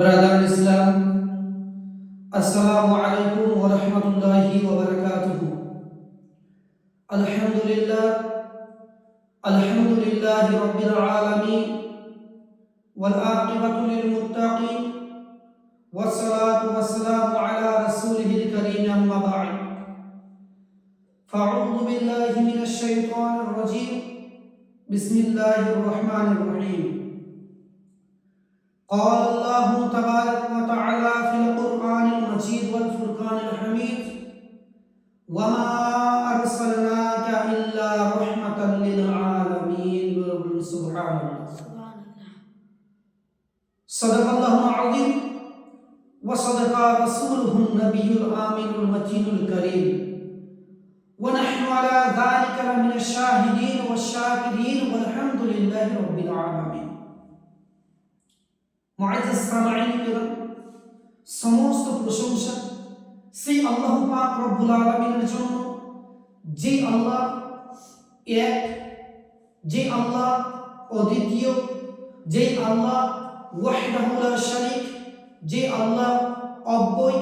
Brother ইসলাম আসসালামু আলাইকুম ওয়া রাহমাতুল্লাহি ওয়া বারাকাতুহু আলহামদুলিল্লাহ আলহামদুলিল্লাহি রাব্বিল আলামিন ওয়াল আকিবাতু লিল মুত্তাকিন والصلاة والسلام على رسوله الكريم أما بعد فأعوذ بالله من الشيطان الرجيم بسم الله الرحمن الرحيم قال الله تبارك وتعالى في القرآن المجيد والفرقان الحميد وما أرسلناك إلا رحمة للعالمين سبحان الله. صدق الله العظيم وصدق رسوله النبي الآمن المتين الكريم. ونحن على ذلك من الشاهدين والشاكرين والحمد لله رب العالمين. সমস্ত প্রশংসা সেই আল্লাহ রব্বুল আলামিনের জন্য। যে আল্লাহ এক যে আল্লাহ অদ্বিতীয় যে আল্লাহ ওয়াহদাহু লা শারীক যে আল্লাহ অব্যয়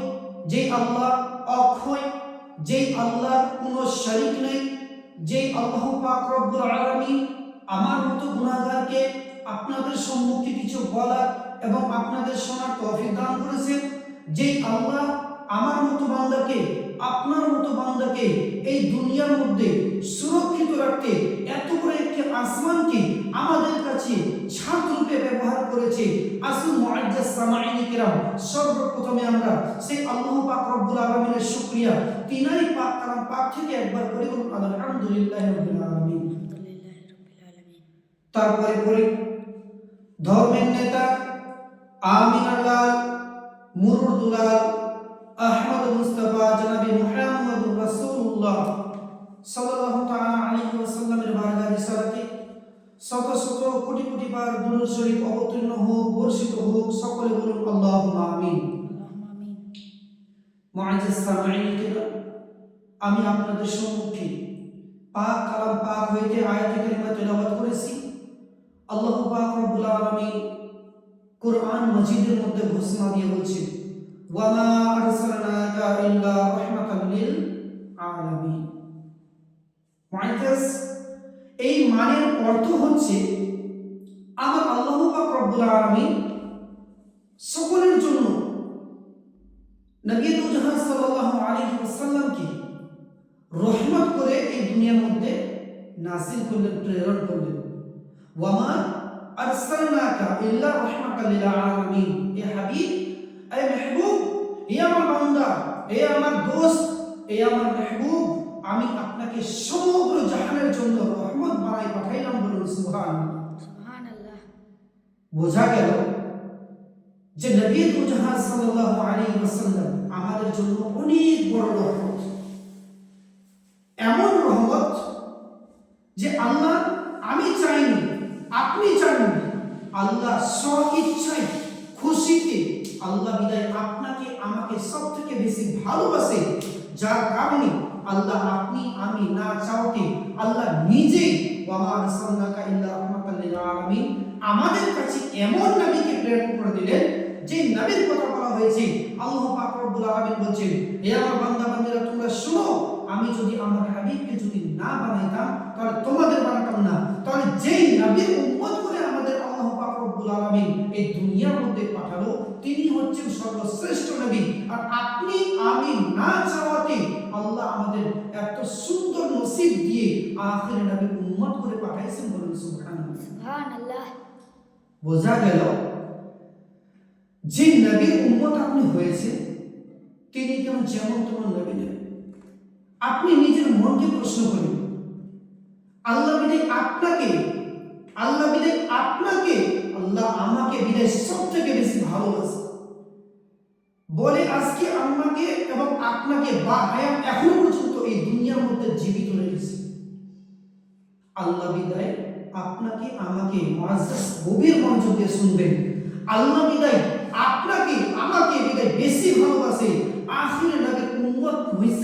যে আল্লাহ অক্ষয় যে আল্লাহর কোনো শরীক নেই যে আল্লাহ পাক রব্বুল আলামিন আমার মতো গুনাহগারকে আপনাদের সম্মুখে কিছু বলার এবং আপনাদের শোনার তৌফিক দান করেছেন। যে আল্লাহ আমার মতো বান্দাকে আপনার মতো বান্দাকে এই দুনিয়ার মধ্যে সুরক্ষিত রাখতে এত বড় একটি আসমানকে আমাদের কাছে ছাদরূপে ব্যবহার করেছে। আসুন মুআজ্জাজ সামাইনি কিরাম সর্বপ্রথমে আমরা সেই আল্লাহ পাক রব্বুল আলামিনের শুকরিয়া তিনারি পাক কারণ পাক থেকে একবার করি আলহামদুলিল্লাহি রাব্বিল আলামিন। তারপরে পড়ি ধর্মের নেতা আমিনাল্লাল মুরুর দুলাল, আহমদ মুস্তফা, জনাবি মুহাম্মদুর রাসূলুল্লাহ সাল্লাল্লাহু তাআলা আলাইহি ওয়াসাল্লামের বারগাহ রিসালাতে শত শত কোটি কোটি বার দুরূদ শরীফ অবতীর্ণ হোক, বর্ষিত হোক, সকলে বলুন আল্লাহুম্মা আমিন। মুআজ্জাজ সামাঈন কিরাম, আমি আপনাদের সম্মুখে পাক কালাম পাক হইতে আয়াত তেলাওয়াত করেছি। আল্লাহ পাক রব্বুল আলামিন কোরআন মাজিদের মধ্যে ঘোষণা দিয়ে বলছেন, ওয়ামা আরসালনাকা ইল্লা রাহমাতাল লিল আলামিন। মুআজ্জাজ এই মানের অর্থ হচ্ছে, আমার আল্লাহ পাক রব্বুল আলামিন সকলের জন্য নবী দুজাহান সাল্লাল্লাহু আলাইহি ওয়াসাল্লামকে রহমত করে এই দুনিয়ার মধ্যে নাসিল করলেন, প্রেরণ করলেন। ওয়ামা আরসালনাকা ইল্লা রাহমাতাল লিল আলামিন। এ হাবিব এ মাহবুব হে আমার বান্দা হে আমার দোস্ত হে আমার মাহবুব আমি আপনাকে সমগ্র জাহানের জন্য রহমত বানাই পাঠাইলাম বলুন সুবহান সুবহানাল্লাহ। বোঝা গেল যে নবী তো সাল্লাল্লাহু আলাইহি ওয়াসাল্লাম আমাদের জন্য অনেক বড় রহমত। এমন রহমত যে আল্লাহ আমি চাইনি আপনি চাননি আল্লাহ স্ব ইচ্ছায় খুশিতে আল্লাহ বিদায় আপনাকে, আমাকে সব থেকে বেশি ভালোবাসে। যার কারণে আল্লাহ আপনি, আমি না চাওতে আল্লাহ নিজেই আমাদের কাছে এমন নবীকে প্রেরণ করে দিলেন, যে নবীর কথা বলা হয়েছে। আল্লাহ পাক রব্বুল আলামিন বলছেন হে আমার বান্দা বান্দীরা তোমরা শুনো আমি যদি আমার হাবিবকে যদি না বানাইতাম তাহলে তোমাদের বানাতাম না। তাহলে যেই নবীর উম্মত করে আমাদের আল্লাহ পাক রব্বুল আলামিন এই দুনিয়ার মধ্যে পাঠালো তিনি হচ্ছেন সর্বশ্রেষ্ঠ নবী। আর আপনি আমি না চাওয়াতে আল্লাহ আমাদের এত সুন্দর নসিব দিয়ে আখির নবীর উম্মত করে পাঠাইছেন বলে সুবহানাল্লাহ। বোঝা গেল যে নবীর উম্মত আপনি হয়েছে তিনি কেমন যেমন তোমার নবী আপনি নিজের মনকে প্রশ্ন করুন। আল্লাহ বিদায় আপনাকে, আল্লাহ বিদায় আপনাকে, আল্লাহ আমাকে বিদায় সব থেকে বেশি ভালোবাসে। বলে আজকে আমাকে এবং আপনাকে বা হায়াত এখনও পর্যন্ত এই দুনিয়ার মধ্যে জীবিত রেখেছে আল্লাহ বিদায় আপনাকে, আমাকে মুআজ্জাজ গভীর মনোযোগ দিয়ে শুনবেন। আল্লাহ বিদায় আপনাকে, আমাকে বিদায় বেশি ভালোবাসে। আখিরে নবীর উম্মত হিসেবে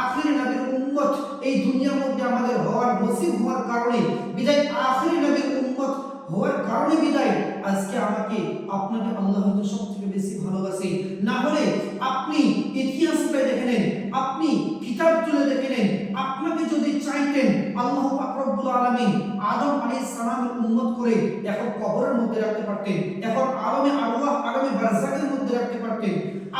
আখিরে নবীর উম্মত এই দুনিয়ার মধ্যে আমাদের হওয়ার নসিব হওয়ার কারণে বিদায়, আখিরে নবীর উম্মত হওয়ার কারণে বিদায়। আজকে আমাকে আপনাকে আল্লাহ হয়তো সব থেকে বেশি ভালোবাসে। না হলে আপনি ইতিহাসটা দেখে নেন, আপনি কিতাব তুলে দেখে নেন, আপনাকে যদি চাইতেন আল্লাহ পাক রব্বুল আলামিন আদম আলাইহিস সালামের উম্মত করে এখন কবরের মধ্যে রাখতে পারতেন, এখন আলমে আরওয়াহ আলমে বারজাকের মধ্যে রাখতে পারতেন।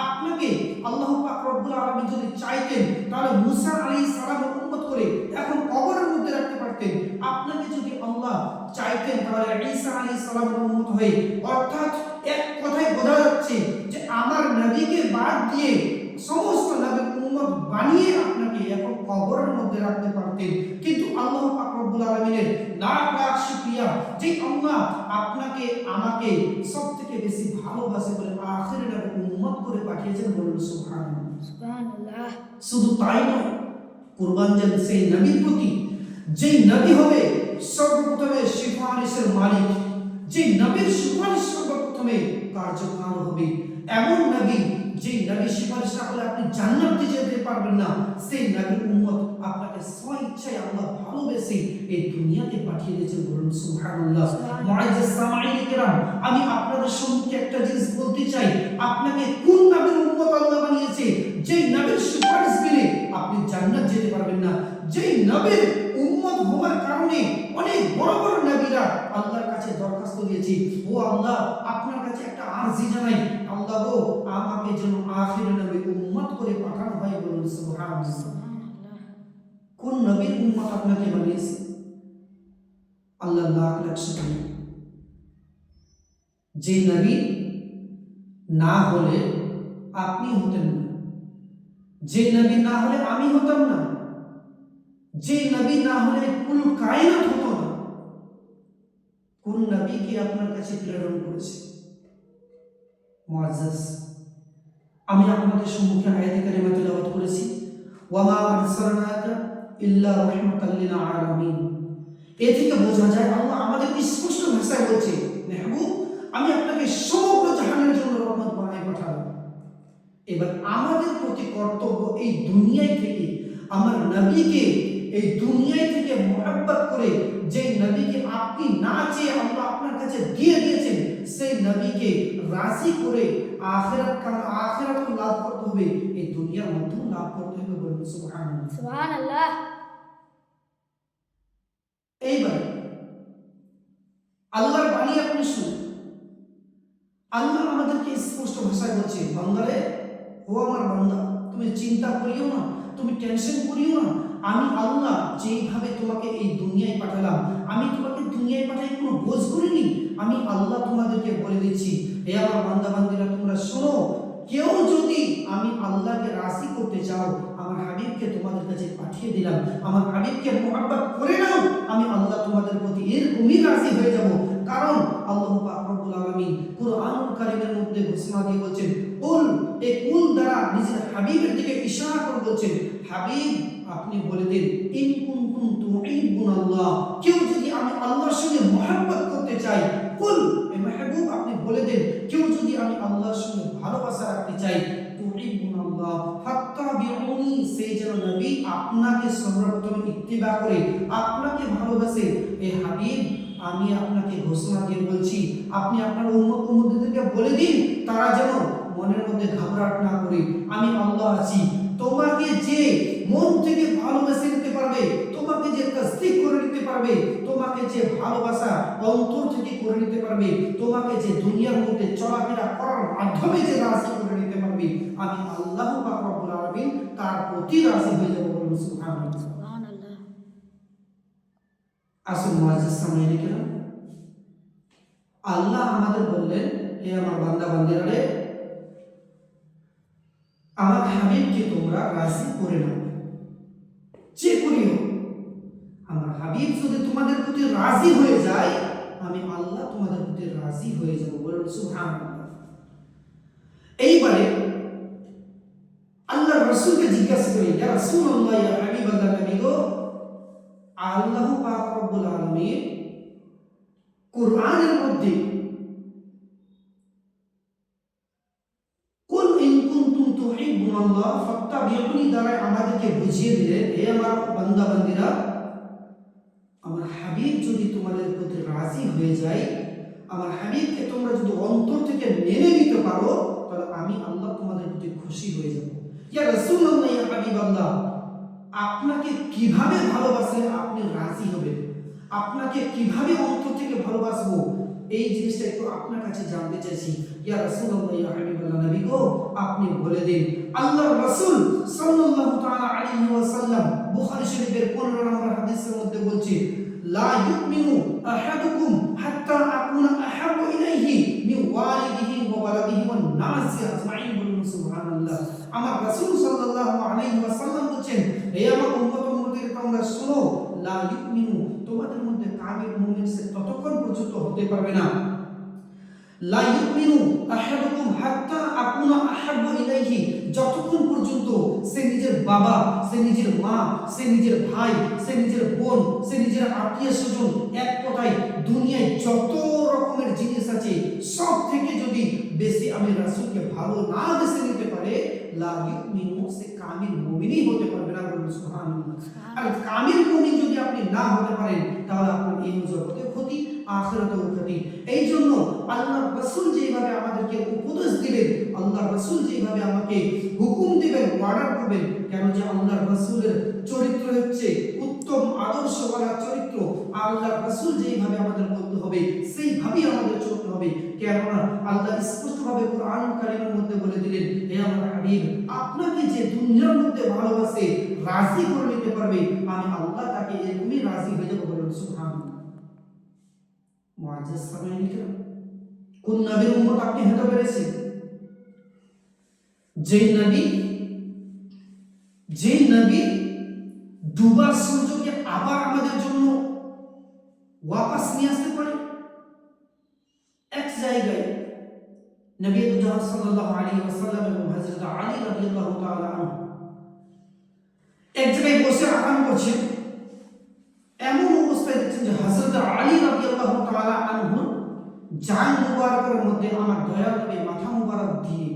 আপনাকে আল্লাহ রব্বুল আলামিন যদি চাইতেন, তাহলে মুসা আলী সালামের উন্মত করে এখন কবরের মধ্যে রাখতে পারতেন। আপনাকে যদি আল্লাহ চাইতেন, তাহলে ঈসা আলী সালামের উন্মত হয়ে, অর্থাৎ এক কথায় বোঝা যাচ্ছে যে আমার নবীকে বাদ দিয়ে সমস্ত নবীর উন্মত বানিয়ে আপনাকে এখন কবরের মধ্যে রাখতে পারতেন কিন্তু আল্লাহ পাক রব্বুল আলামিনের লাখ লাখ শুকরিয়া যে আল্লাহ আপনাকে সব থেকে বেশি ভালোবাসে বলে আখের নবী উম্মত করে পাঠিয়েছেন বলুন সুবহানাল্লাহ। সুবহানাল্লাহ। শুধু তাই নয় কুরবান যেন সেই নবীর প্রতি যেই নবী হবে সর্বপ্রথমে সিফারিশের মালিক যে নবীর সুপারিশ সর্বপ্রথমে কার্যকর হবে। এমন নবী যে নবী সুপারিশ না করলে আপনি জান্নাতে যেতে পারবেন না সেই নবীর উম্মত আপনাকে স্ব ইচ্ছায় আল্লাহ ভালোবেসে এই দুনিয়াতে পাঠিয়ে দিয়েছেন বলুন সুবহানাল্লাহ। মুআজ্জাজ সামাঈন কিরাম আমি আপনাদের সম্মুখে একটা জিনিস বলতে চাই আপনাকে কোন নবীর উম্মত আল্লাহ বানিয়েছে যেই নবীর সুপারিশ পেলে আপনি জান্নাত যেতে পারবেন না যেই নবীর উম্মত হওয়ার কারণে অনেক বড় বড় নবীরা আল্লাহর কাছে দরখাস্ত দিয়েছে। ও আল্লাহ আপনার কাছে একটা আরজি জানাই। আল্লাহ গো আমাকে যেন আখির নবী উম্মত করে পাঠানো হয় বলুন সুবহানাল্লাহ। কোন নবীর উম্মত আপনাকে বানিয়েছে? আল্লাহ লাখ লাখ শুকরিয়া। যে নবী না হলে আপনি হতেন না। যে নবী না হলে আমি হতাম না। যে নবী না হলে কুল কায়নাত হতো না। কোন নবীকে আপনার কাছে প্রেরণ করেছে? আমি আপনাদের সম্মুখে আয়াতে কারিমা তেলাওয়াত করেছি। ওয়ামা আরসালনাকা ইল্লা রাহমাতাল লিল আলামিন। এ থেকে বোঝা যায় আল্লাহ আমাদের স্পষ্ট ভাষায় বলছে, মেহবুব, আমি আপনাকে সমগ্র জাহানের জন্য রহমত বানাই পাঠাবো এবার আমাদের প্রতি কর্তব্য এই দুনিয়ায় থেকে আমার নবীকে এই দুনিয়ায় থেকে মোহাব্বত করে যে নবীকে আপনি না চেয়ে আল্লাহ আপনার কাছে দিয়ে দিয়েছেন সেই নবীকে রাজি করে আখিরাত কাম আখিরাত লাভ করতে হবে এই দুনিয়ার মধ্যেও লাভ করতে হবে বলুন সুবহানাল্লাহ। সুবহানাল্লাহ। এইবার আল্লাহর বাণী আপনি শুনুন। আল্লাহ আমাদেরকে স্পষ্ট ভাষায় বলছে বাংলারে ও আমার বান্দা তুমি চিন্তা করিও না তুমি টেনশন করিও না আমি আল্লাহ যেইভাবে তোমাকে এই দুনিয়ায় পাঠালাম, আমি তোমাকে দুনিয়ায় পাঠাই কোনো বোঝ করিনি। আমি আল্লাহ তোমাদেরকে বলে দিচ্ছি হে আমার বান্দা বান্দিরা তোমরা শোনো, কেউ যদি আমি আল্লাহকে রাশি করতে চাও, আমার হাবিবকে তোমাদের কাছে পাঠিয়ে দিলাম, আমার হাবিবকে মোহাব্বত করে নাও, আমি আল্লাহ তোমাদের প্রতি এরকমই রাশি হয়ে যাব। কারণ আল্লাহ পাক আলামিন কুরআনুল কারীমের মধ্যে ঘোষণা দিয়ে বলছেন, কুল এই কুল দ্বারা নিজের হাবিবের দিকে ইশারা করে বলছেন, হাবিব আপনি বলে দিন, ইন কুনতুম তুহিব্বুন আল্লাহ। কেউ যদি আমি আল্লাহর সঙ্গে মোহাব্বত করতে চাই, কুল, এ মাহবুব, আপনি বলে দেন, কেউ যদি আমি আল্লাহর সঙ্গে ভালোবাসা রাখতে চাই, তুহিব্বুন আল্লাহ, ফাত্তাবিউনি, সেই যেন নবী আপনাকে সর্বপ্রথম ইত্তিবা করে, আপনাকে ভালোবাসে। এ হাবিব, আমি আপনাকে ঘোষণা দিয়ে বলছি, আপনি আপনার উম্মত, উম্মতদেরকে বলে দিন, তারা যেন মনের মধ্যে ঘাবড়াট না করে। আমি আল্লাহ আছি তোমাকে যে মন থেকে ভালোবেসে নিতে পারবে তোমাকে যে তসদিক করে নিতে পারবে তোমাকে যে ভালোবাসা অন্তর থেকে করে নিতে পারবে তোমাকে যে দুনিয়ার মধ্যে চলাফেরা করার মাধ্যমে যে রাজি করে নিতে পারবে আমি আল্লাহ পাক রব্বুল আলামিন তার প্রতি রাজি হয়ে যাব বলুন সুবহানাল্লাহ। আসল সামনে রেখেলাম আল্লাহ আমাদের বললেন হে আমার বান্দা বান্দিরা রে আমার হাবিবকে তোমরা রাজি করে নাও। যে করিও আমার হাবিব যদি তোমাদের প্রতি রাজি হয়ে যায়, আমি আল্লাহ তোমাদের প্রতি রাজি হয়ে যাব, বলুন সুবহানাল্লাহ। এইবারে আল্লাহ রসুলকে জিজ্ঞাসা করি, ইয়া রাসূলুল্লাহ, ইয়া হাবিবাল্লাহ নবী গো? আল্লাহ পাক রব্বুল কোরআনের মধ্যে তুহিব্বুনাল্লাহ ফাত্তাবিউনি দ্বারা আমাদেরকে বুঝিয়ে দিলেন হে আমার বান্দা বান্দিরা আমার হাবিব যদি তোমাদের প্রতি রাজি হয়ে যায়, আমার হাবিবকে তোমরা যদি অন্তর থেকে মেনে নিতে পারো, তাহলে আমি আল্লাহ তোমাদের প্রতি খুশি হয়ে যাব। ইয়া রাসূলুল্লাহ, ইয়া হাবিব আল্লাহ আপনাকে কীভাবে ভালোবাসলে আপনি রাজি হবেন? আপনাকে কীভাবে অন্তর থেকে ভালোবাসবো? এই জিনিসটা একটু আপনার কাছে জানতে চাইছি। ইয়া রাসূলুল্লাহ, ইয়া হাবিবাল্লাহ, নবী গো, আপনি বলে দিন আল্লাহর রাসূল সাল্লাল্লাহু তাআলা আলাইহি ওয়াসাল্লাম বুখারী শরীফের 15 নম্বর হাদিসের মধ্যে বলছে, লা ইউমিনু আহাদুকুম হাত্তা আকুনা আহাব্বু ইলাইহি মিন ওয়ালিদিহি ওয়া ওয়ালাদিহি ওয়ান নাসি আজমাইন বলুন সুবহানাল্লাহ। আমার রাসূল সাল্লাল্লাহু আলাইহি ওয়াসাল্লাম বলেন হে আমার উম্মত উম্মতিরা তোমরা শুনো, লা ইউমিনু, তোমাদের মধ্যে কামিল মুমিন সে ততক্ষণ পর্যন্ত হতে পারবে না। লা ইউমিনু আহাদুকুম হাত্তা আকুনা আহাব্বু ইলাইহি। যতক্ষণ পর্যন্ত সে নিজের বাবা, সে নিজের মা, সে নিজের ভাই, সে নিজের বোন, সে নিজের আত্মীয় স্বজন এক কথায় দুনিয়ায় যত রকমের জিনিস আছে, সব থেকে যদি বেশি আমি রাসূলকে ভালো না বেছে নিতে পারে, লা ইউমিনু, সে কামিল মুমিনই হতে পারবে না বলুন সুবহানাল্লাহ। আর কামিল মুমিন যদি আপনি না হতে পারেন, তাহলে আপনার এই জগতে ক্ষতি আখিরাতেও ক্ষতি এই জন্য আল্লাহ রাসূল যেভাবে আমাদেরকে উপদেশ দিলেন আল্লাহ রাসূল যেভাবে আমাকে হুকুম দিবেন অর্ডার করবেন, কেন যে আল্লাহ রাসূলের চরিত্র হচ্ছে উত্তম আদর্শওয়ালা চরিত্র, আল্লাহ রাসূল যেভাবে আমাদের বলতে হবে, সেইভাবেই আমাদের চলতে হবে। কেননা আল্লাহ স্পষ্টভাবে কোরআন কারীমের মধ্যে বলে দিলেন, হে আমার হাবিব, আপনাকে যে দুনিয়ার মধ্যে ভালোবাসে, রাজি করে নিতে পারবে, আমি আল্লাহ তাকে এরকমই রাজি হয়ে যাব বলেন, সুবহানাল্লাহ। মুআজ্জাজ সামিঈন কিরাম কোন নবীর উম্মত আপনি হতে পেরেছেন। যে নবী যে নবী ডুবার সূর্যকে আবার আমাদের জন্য ওয়াপাস নিয়ে আসতে পারে। এক জায়গায় নবী জাহান সাল্লাল্লাহু আলাইহি ওয়াসাল্লাম এবং হযরত আলী রাদিয়াল্লাহু তাআলা আনহু এক জায়গায় বসে আরাম করছেন। এমন অবস্থায় দেখছেন যে হযরত আলী তাআলা আনহু জান মুবারকের মধ্যে আমার দয়াল নবী মাথা মুবারক দিয়ে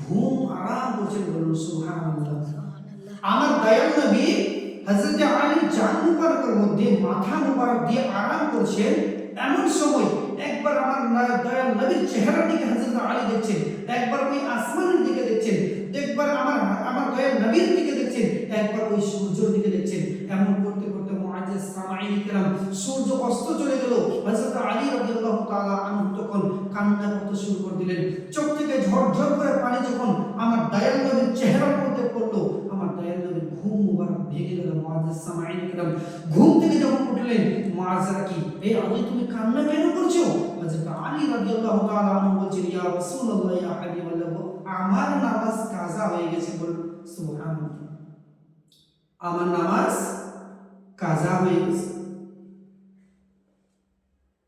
ঘুম আরাম করছেন বলুন সুবহানাল্লাহ। সুবহানাল্লাহ। আমার দয়াল নবী হযরত আলী জান মুবারকের মধ্যে মাথা মুবারক দিয়ে আরাম করছেন এমন সময় একবার আমার দয়াল নবীর চেহারার দিকে হযরত আলী দেখছেন একবার ওই আসমানের দিকে দেখছেন একবার আমার আমার দয়াল নবীর দিকে দেখছেন একবার ওই সূর্যের দিকে দেখছেন এমন মুআজ্জিজ সূর্য অস্ত চলে গেল। হযরত আলী রাদিয়াল্লাহু তাআলা আনহু তখন কান্না করতে শুরু করে দিলেন। চোখ থেকে ঝরঝর করে পানি যখন আমার দয়াল নবীর চেহারার মধ্যে পড়ল, আমার দয়াল নবীর ঘুম মুবারক ভেঙে গেল। মুআজ্জিজ সামাঈন কিরাম ঘুম থেকে যখন উঠলেন মুআজ্জারা কি হে আলী, তুমি কান্না কেন করছ? হযরত আলী রাদিয়াল্লাহু তাআলা আনহু বলছেন, ইয়া রাসূলুল্লাহ, ইয়া হাবিবাল্লাহ আমার নামাজ কাজা হয়ে গেছে বল। সুবহানাল্লাহ। আমার নামাজ কাজা হয়ে গেছে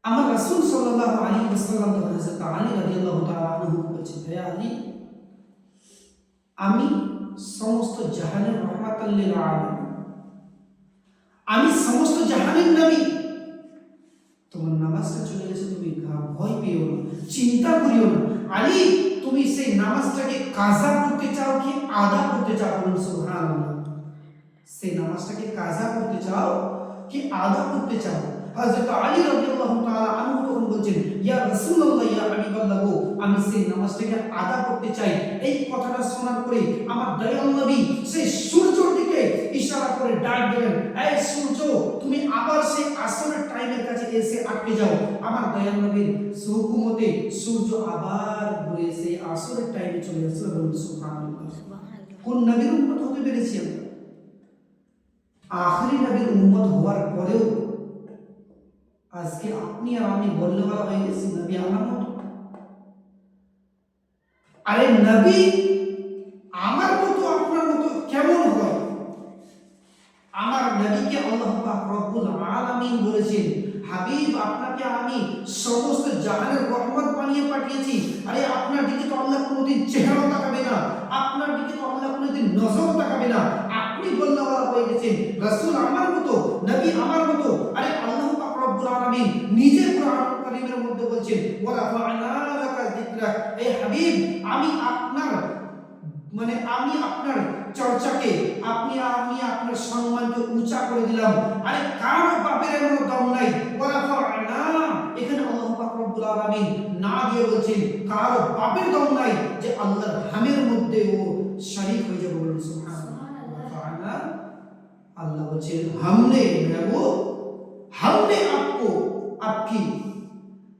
আমার রাসূল সাল্লাল্লাহু আলাইহি ওয়াসাল্লাম তো হযরত আলী রাদিয়াল্লাহু তাআলা আনহু বলছেন হে আলী আমি সমস্ত জাহানের রহমাতাল লিল আলামিন আমি সমস্ত জাহানের নবী তোমার নামাজটা চলে গেছে তুমি গা- ভয় পেও না চিন্তা করিও না আলী তুমি সেই নামাজটাকে কাজা করতে চাও কি আদা করতে চাও বলুন সুবহানাল্লাহ সেই নামাজটাকে কাজা করতে চাও কি আদা করতে চাও? হযরত আলী রাদিয়াল্লাহু তাআলা আনহু তখন বলছেন ইয়া রাসূলুল্লাহ ইয়া হাবিবাল্লাহ আমি সেই নামাজটাকে আদা করতে চাই। এই কথাটা শোনার পরে আমার দয়াল নবী সেই ইশারা করে ডাক দিলেন এই সূর্য তুমি আবার সেই আসরের টাইমের কাছে এসে আটকে যাও। আমার দয়াল নবীর হুকুমতে সূর্য আবার ঘুরে সেই আসরের টাইমে চলে আসলো বলুন সুবহানাল্লাহ। কোন নবীর উম্মত হতে পেরেছি আমরা? আখরি নবীর উম্মত হওয়ার পরেও আজকে আপনি আর আমি বললে বলা হয়ে গেছি নবী আমার মতো। আরে নবী আমার মতো, আপনার মতো কেমন হয়? আমার নবীকে আল্লাহ রব্বুল আলামিন বলেছেন, হাবিব, আপনাকে আমি সমস্ত জাহানের রহমত বানিয়ে পাঠিয়েছি। আরে আপনার দিকে তো আল্লাহ কোনোদিন চেহারা তাকাবে না, আপনার দিকে তো আল্লাহ কোনোদিন নজর তাকাবে না। আপনি বললে বলা হয়ে গেছেন রাসূল আমার মতো, নবী আমার মতো, আরে আল্লাহ পাক রব্বুল নিজে কোরআন কারীমের মধ্যে বলছেন ওয়া রাফা'না লাকা যিকরাক এই হাবিব, আমি আপনার মানে আমি আপনার চর্চাকে, আপনি আমি আপনার সম্মানকে উঁচা করে দিলাম। আরে কারও পাপের এমন দম নাই। ওরা না এখানে আল্লাহ পাক রব্বুল না দিয়ে বলছেন, কারও পাপের দম নাই যে আল্লাহর হামের মধ্যে ও শরীক হয়ে যাবে বলুন সুবহানাল্লাহ। अल्लाह बच्चे हमने मैं वो हमने आपको आपकी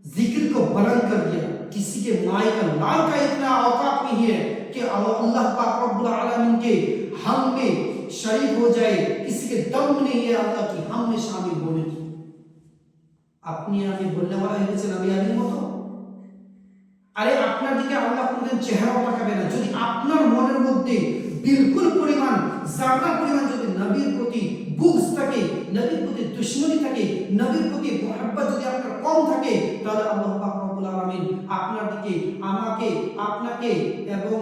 जिक्र को बुलंद कर दिया किसी के माए का लाल का इतना औकात नहीं है कि अल्लाह पाक रब्बुल आलमीन के हम में शरीक हो जाए किसी के दम नहीं है अल्लाह की हम में शामिल होने की আপনি আমি বললে বলা হয়ে গেছে নবী আলীর মতো আরে আপনার দিকে আল্লাহ কোনদিন চেহারাও তাকাবে না যদি আপনার মনের মধ্যে বিলকুল পরিমাণ জানা পরিমাণ যদি নবীর প্রতি বুকস থাকে, নবীর প্রতি দুশ্মনী থাকে, নবীর প্রতি মোহাব্বত যদি আপনার কম থাকে, তাহলে আল্লাহ পাক রব্বুল আপনার দিকে আমাকে, আপনাকে এবং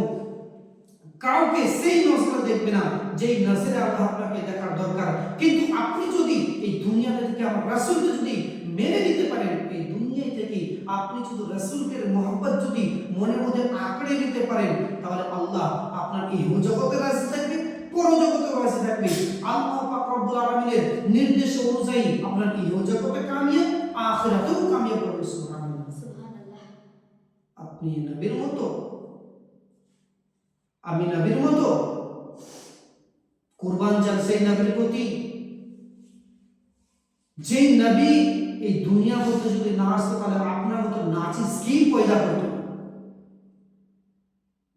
কাউকে সেই নজরে দেখবে না, যেই নজরে আল্লাহ আপনাকে দেখার দরকার। কিন্তু আপনি যদি এই দুনিয়াতে থেকে আমার রাসূলকে যদি মেনে নিতে পারেন, এই দুনিয়া থেকে আপনি শুধু রাসূলকে মোহাব্বত যদি মনের মধ্যে আঁকড়ে নিতে পারেন তাহলে আল্লাহ আপনার এই জগতের রাজি থাকবে পরজগতের রাজি থাকবে। আল্লাহ পাক রব্বুল আলামিনের নির্দেশ অনুযায়ী আপনার এই জগতে কামিয়াব আখিরাতেও হবে সুবহানাল্লাহ। সুবহানাল্লাহ। আপনি নবীর মতো আমি নবীর মতো কুরবান যান সেই নবীর প্রতি যে নবী এই দুনিয়া মধ্যে যদি না আসতে পারে আপনার মতো নাচি স্কিল পয়দা করতো?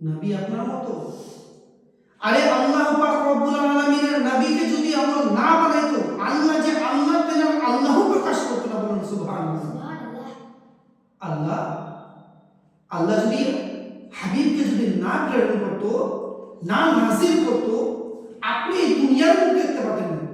নবী আপনার মতো। আরে আল্লাহ পাক রব্বুল আলামিনের নবীকে যদি আমরা না বানাইতো আল্লাহ যে আল্লাহ তেন আল্লাহ প্রকাশ করতো না বলুন সুবহানাল্লাহ। আল্লাহ আল্লাহ যদি হাবিবকে যদি না প্রেরণ করতো না নাজির করতো আপনি এই দুনিয়ার মধ্যে দেখতে পাতেন না।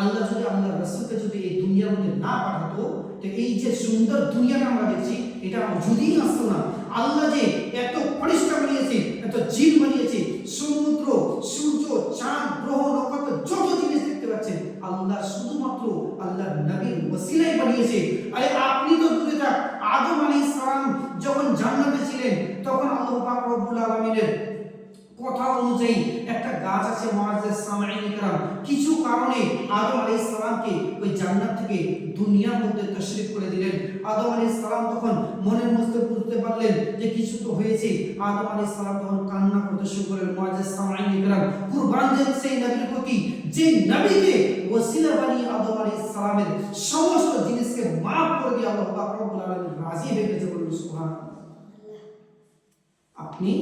আল্লাহ যদি আল্লাহ রসুলকে যদি এই দুনিয়ার মধ্যে না পাঠাতো তো এই যে সুন্দর দুনিয়াটা আমরা দেখছি এটা যদিই আসতো না। আল্লাহ যে এত পরিষ্কার বানিয়েছে, এত জিন বানিয়েছে, সমুদ্র, সূর্য, চাঁদ, গ্রহ, নক্ষত্র, যত জিনিস দেখতে পাচ্ছেন, আল্লাহ শুধুমাত্র আল্লাহ নবীর ওসিলাই বানিয়েছে। আরে আপনি তো দূরে থাক, আদম আলাইহিস সালাম যখন জান্নাতে ছিলেন, তখন আল্লাহ পাক রব্বুল আলামিনের কথা অনুযায়ী একটা গাছ আছে মুআজ্জাজ সামাঈন ইকরাম কিছু কারণে আদম আলাইহিস সালামকে ওই জান্নাত থেকে দুনিয়ার মধ্যে তাশরীফ করে দিলেন। আদম আলাইহিস সালাম তখন মনের মধ্যে বুঝতে পারলেন যে কিছু তো হয়েছে। আদম আলাইহিস সালাম তখন কান্না করতে শুরু করলেন মুআজ্জাজ সামাঈন ইকরাম কুরবান দেন সেই নবীর প্রতি। যে নবীকে ওসিলা বানিয়ে আদম আলাইহিস সালামের সমস্ত জিনিসকে মাফ করে দিয়ে আল্লাহ পাক রব্বুল আলামিন রাজি হয়ে গেছে বলুন সুবহানাল্লাহ। আপনি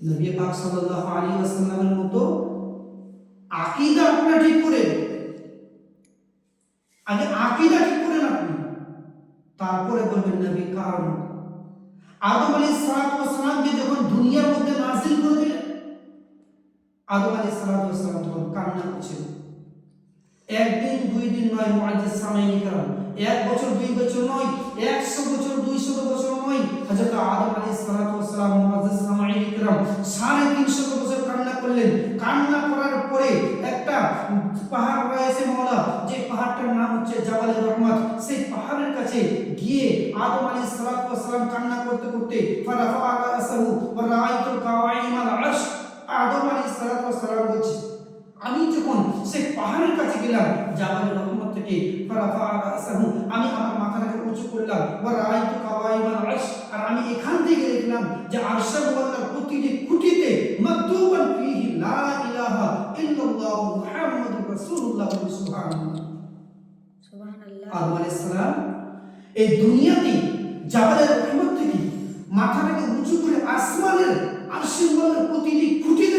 নবী পাক সাল্লাল্লাহু আলাইহি ওয়াসাল্লামের মতো আকীদা আপনারা ঠিক করেন আগে আকীদা ঠিক করেন আপনি। তারপরে বলবেন, নবী, কারণ? আদম আলাইহিস সালাতু যখন দুনিয়ার মধ্যে নাযিল করে দিলেন, আদম আলাইহিস সালাতু ওয়াসালাম তখন কান্না করছিলেন একদিন দুই দিন নয়, মুআজ্জিজ সামাইনি কারণ এক বছর, দুই বছর নয়, একশো বছর দুইশো বছর নয়। হযরত আদম আলাইহিস সালাতু ওয়াসালাম মুআজ্জিজ সামাইনি কারণ সাড়ে তিনশো বছর কান্না করলেন। কান্না করার পরে একটা পাহাড় রয়েছে মওলা, যে পাহাড়টার নাম হচ্ছে জাবালে রহমত। সেই পাহাড়ের কাছে গিয়ে আদম আলাইহিস সালাতু ওয়াসালাম কান্না করতে করতে ফারাফা রাসাহু ওয়া কাওয়াইমাল আরশ। আদম আলাইহিস সালাতু ওয়াসালাম বলছে আমি যখন সে পাহাড়ের কাছে গেলাম জাবালের রহমত থেকে আমি আমার মাথাটাকে উঁচু করলাম রাআইতু কাওয়াইমাল আরশ আর আমি এখান থেকে দেখলাম যে ওয়াল্লার প্রতিটি খুঁটিতে মাকতুবান ফিহি লা ইলাহা ইল্লাল্লাহু মুহাম্মাদুর রাসূলুল্লাহ সুবহানাল্লাহ। সুবহানাল্লাহ। আদম আলাইহিস সালাম এই দুনিয়াতে জাবালের রহমত থেকে মাথাটাকে উঁচু করে আসমানের আরশের ওয়াল্লার প্রতিটি খুঁটিতে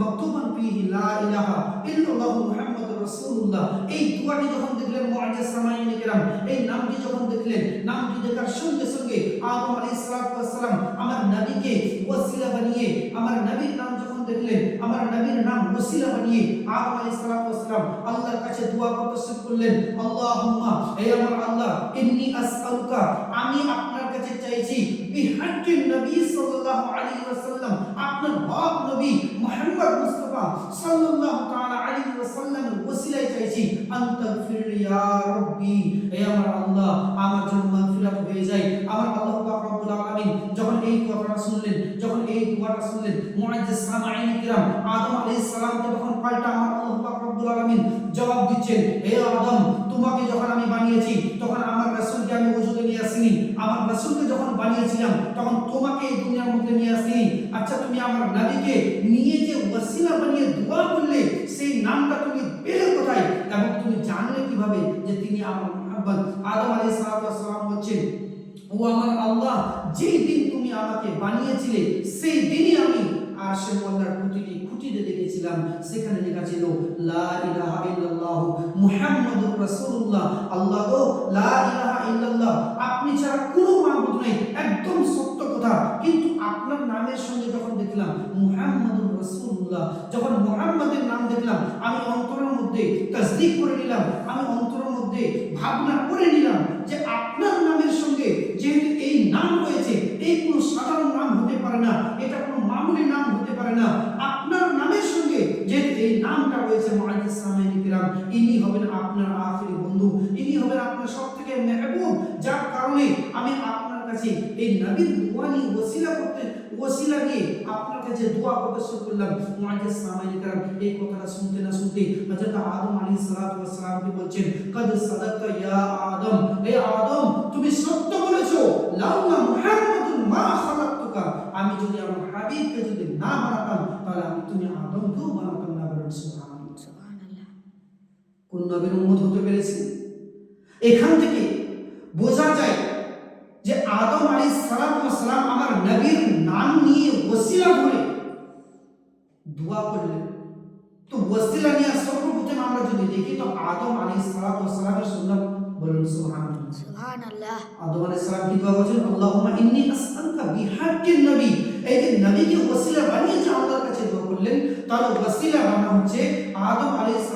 মাকতুবান ফিহি, লা ইলাহা ইল্লাল্লাহু মুহাম্মাদুর রাসূলুল্লাহ। এই দোয়াটি যখন দেখলেন মুআজ্জাজ সামাইন কিরাম, এই নামটি যখন দেখলেন, নামটি দেখার সঙ্গে সঙ্গে আদম আলাইহিস সালাম আমার নবীকে ওসিলা বানিয়ে, আমার নবীর নাম যখন দেখলেন, আমার নবীর নাম ওসিলা বানিয়ে আদম আলাইহিস সালাম আল্লাহর কাছে দোয়া করতে করলেন, আল্লাহুম্মা, হে আমার আল্লাহ, ইন্নী আসআলুকা, আমি আপনার কাছে চাইছি বিহাক্কি নবী সাল্লাল্লাহু আলাইহি ওয়াসাল্লাম, আপনার বাপ নবী মুহাম্মদ আমার জন্য হয়ে যায়। আমার আল্লাহ যখন এই কথাটা শুনলেন, যখন এই দোয়াটা শুনলেন, মুআজ্জিজ সামাঈন কিরাম পাল্টা আমার আল্লাহ পাক জবাব দিচ্ছেন, হে আদম তোমাকে যখন আমি বানিয়েছি, তখন আমার রাসূলকে আমি ওজুদে নিয়ে আসিনি। আমার রাসূলকে যখন বানিয়েছিলাম, তখন তোমাকে এই দুনিয়ার মধ্যে নিয়ে আসিনি। আচ্ছা তুমি আমার নবীকে নিয়ে যে ওয়াসিলা বানিয়ে দোয়া করলে, সেই নামটা তুমি পেলে কোথায়? এবং তুমি জানলে কীভাবে যে তিনি আমার মুহাম্মদ আদম আলাইহিস সালাম বলছেন, ও আমার আল্লাহ, যেই দিন তুমি আমাকে বানিয়েছিলে, সেই দিনই আমি আরশের পর্দার প্রতিটি খুঁটিতে দেখেছিলাম, সেখানে লেখা ছিল আল্লাহ আপনি ছাড়া কোনো মাহবুদ নেই, একদম কথা। কিন্তু আপনার নামের সঙ্গে যখন দেখলাম মুহাম্মাদুর রাসূলুল্লাহ, যখন মুহাম্মাদের নাম দেখলাম, আমি অন্তরের মধ্যে তাসদিক করে নিলাম, আমি অন্তরের মধ্যে ভাবনা করে নিলাম যে আপনার নামের সঙ্গে যেহেতু এই নাম রয়েছে, এই কোনো সাধারণ নাম হতে পারে না, এটা কোনো মামুলি নাম হতে পারে না। আপনার নামের সঙ্গে যেহেতু এই নামটা রয়েছে মুআজ্জিজ সামাইনি কিরাম, ইনি হবেন আপনার আখিরি বন্ধু, ইনি হবেন আপনার সবথেকে মেহবুব। যার কারণে আমি আপনার কাছে এই নিয়ে ওসিলা করতে ওসিলা নিয়ে আপনার কাছে দোয়া করতে শুরু করলাম মুআজ্জিজ সামাইনি কিরাম এই কথাটা শুনতে না শুনতে হযরত আদম আলাইহিস সালাতু ওয়াস সালামকে বলছেন কদ সাদাকতা ইয়া আদম। হে আদম তুমি সত্য বলেছ লাউলা মুহাম্মাদুন মা খালাকতুকা। আমি যদি আমার হাবিবকে যদি না বানাতাম তাহলে আমি তুমি আদমকেও বানাতাম না বলেন সুবহানাল্লাহ। সুবহানাল্লাহ। কোন নবীর উম্মত হতে পেরেছে? এখান থেকে বোঝা যায় যে আদম আলাইহিস সালাম সালাম আমার নবীর নাম নিয়ে ওসিলা ধরে দোয়া করলেন। তো ওসিলা নিয়ে সর্বপ্রথম আমরা যদি দেখি তো আদম সালাম সালামের সুন্নাত বলুন আদম সালাম কি দোয়া করেছেন? আল্লাহুম্মা ইন্নী আসআলুকা বিহাক্কিন নবী। এই যে নবীকে ওসিলা বানিয়ে যে আল্লাহর কাছে দোয়া করলেন তার ওসিলা বানা হচ্ছে আদম আলাইহিস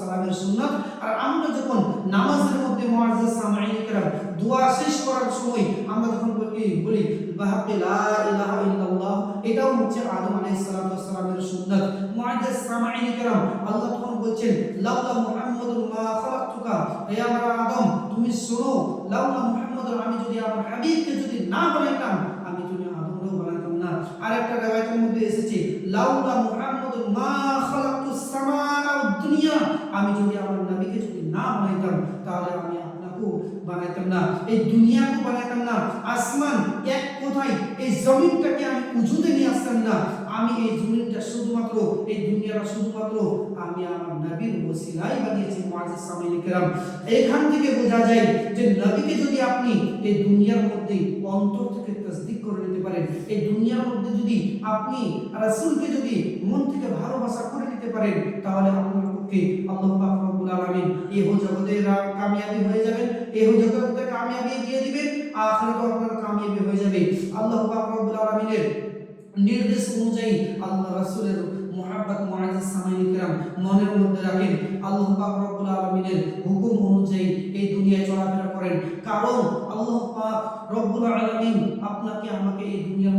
সালামের সুন্নাত। আর আমরা যখন নামাজের কিন্তু মুআজ্জাজ সামাঈ ইকরাম দোয়া শেষ করার সময় আমরা যখন বলি বলি বাহাকে লা ইলাহা ইল্লাল্লাহ, এটাও হচ্ছে আদম আলাইহিস সালাতু ওয়াস সালামের সুন্নাত। মুআজ্জাজ সামাঈ ইকরাম আল্লাহ তখন বলছেন, লাউলা মুহাম্মাদুর মা খালাকতুকা। হে আমার আদম, তুমি শোনো, লাউলা মুহাম্মাদুর আমি যদি আমার হাবিবকে যদি না বানাইতাম না আরেকটা রিওয়ায়াতের মধ্যে এসেছে, লাউলা মুহাম্মদ মা খালাকতুস সামাআ দুনিয়া। আমি যদি আমার নবীকে যদি না বানাইতাম, তাহলে আমি আপনাকেও বানাইতাম না এই দুনিয়াকে বানাইতাম না আসমান এক কোথায় এই জমিনটাকে আমি উজুতে নিয়ে আসতাম না আমি এই জমিনটা শুধুমাত্র এই দুনিয়াটা শুধুমাত্র আমি আমার নবীর ওসিলাই বানিয়েছি মুআজ্জিজ সামিল کرام এখান থেকে বোঝা যায় যে নবীকে যদি আপনি এই দুনিয়ার মধ্যে অন্তর থেকে তাসদিক করে নিতে পারেন এই দুনিয়ার মধ্যে যদি আপনি রাসূলকে যদি মন থেকে ভালোবাসা করে নিতে পারেন তাহলে আপনার পক্ষে আল্লাহ পাক রব্বুল আলামিন ইহ জগতে রা- কামিয়াবি হয়ে যাবেন ইহ জগতে কামিয়াবি দিয়ে দিবেন আখিরাতেও আপনার কামিয়াবি হয়ে যাবে আল্লাহ পাক রব্বুল আলামিনের নির্দেশ অনুযায়ী আল্লাহ রাসূলের মোহাব্বত মুআজ্জিজ সামাইন کرام মনের মধ্যে রাখেন আল্লাহ পাক রব্বুল আলামিনের হুকুম অনুযায়ী এই দুনিয়ায় চলাফেরা করেন কারণ আল্লাহ পাক রব্বুল আলামিন আপনাকে আমাকে এই দুনিয়ার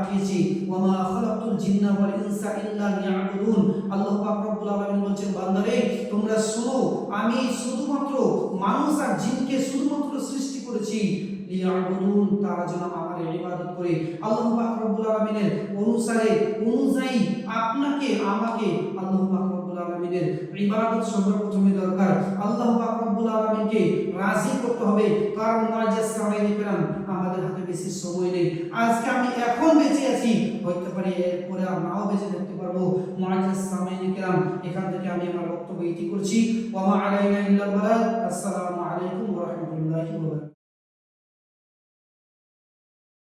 পাঠিয়েছে। ওয়ামা খালাকতুল জিন্না ওয়াল ইনসা ইল্লা লিয়াবুদুন। আল্লাহ পাক রব্বুল আলামিন বলছেন, বান্দারে, তোমরা শোনো, আমি শুধুমাত্র মানুষ আর জিনকে শুধুমাত্র সৃষ্টি করেছি। লিয়াবুদুন, তারা যেন আমার ইবাদত করে। আল্লাহ পাক রব্বুল আলামিনের অনুসারে, অনুযায়ী আপনাকে, আমাকে আল্লাহ পাক আলামিনের ইবাদত সর্বপ্রথমে দরকার। আল্লাহ পাক রব্বুল আলামিনকে রাজি করতে হবে। কারণ নাজাস সামাই নিকরাম আমাদের হাতে বেশি সময় নেই। আজকে আমি এখন বেঁচে আছি। হইতে পারে এরপরে আর বেঁচে থাকতে পারব। নাজাস সামাই নিকরাম এখান থেকে আমি আমার বক্তব্য ইতি করছি। ওয়া আলাইনা ইল্লাল আসসালামু আলাইকুম ওয়া